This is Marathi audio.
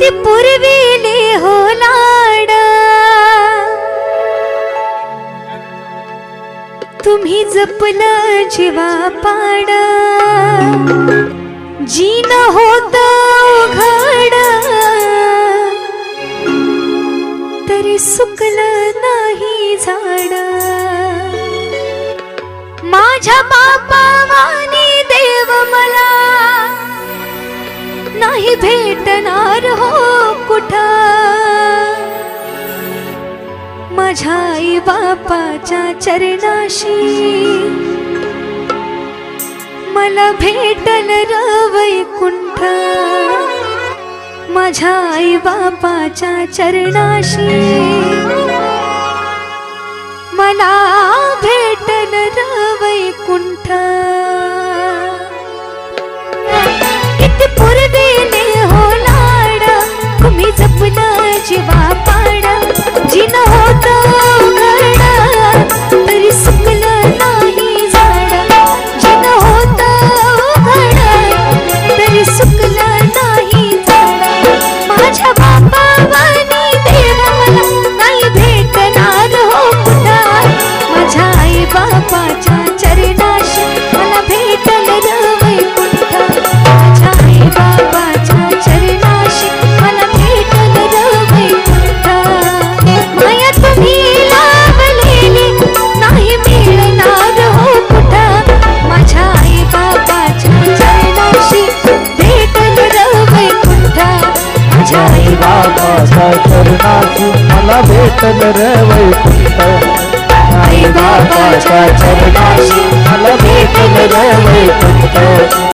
ते पुरविले हो लाड. तुम्ही जपलं जीवा पाड. जीन होत घड तरी सुकलं नाही झाड. माझ्या बाप नाही भेटणार हो कुठं? माझ्या आई बापाच्या चरणाशी मला भेटल र वैकुंठ माझ्या आई बापाच्या चरणाशी मला भेटल तरी माझ्या चरणाची मला भेटल रे वैकुंठ. आई बाबाच्या चरणाशी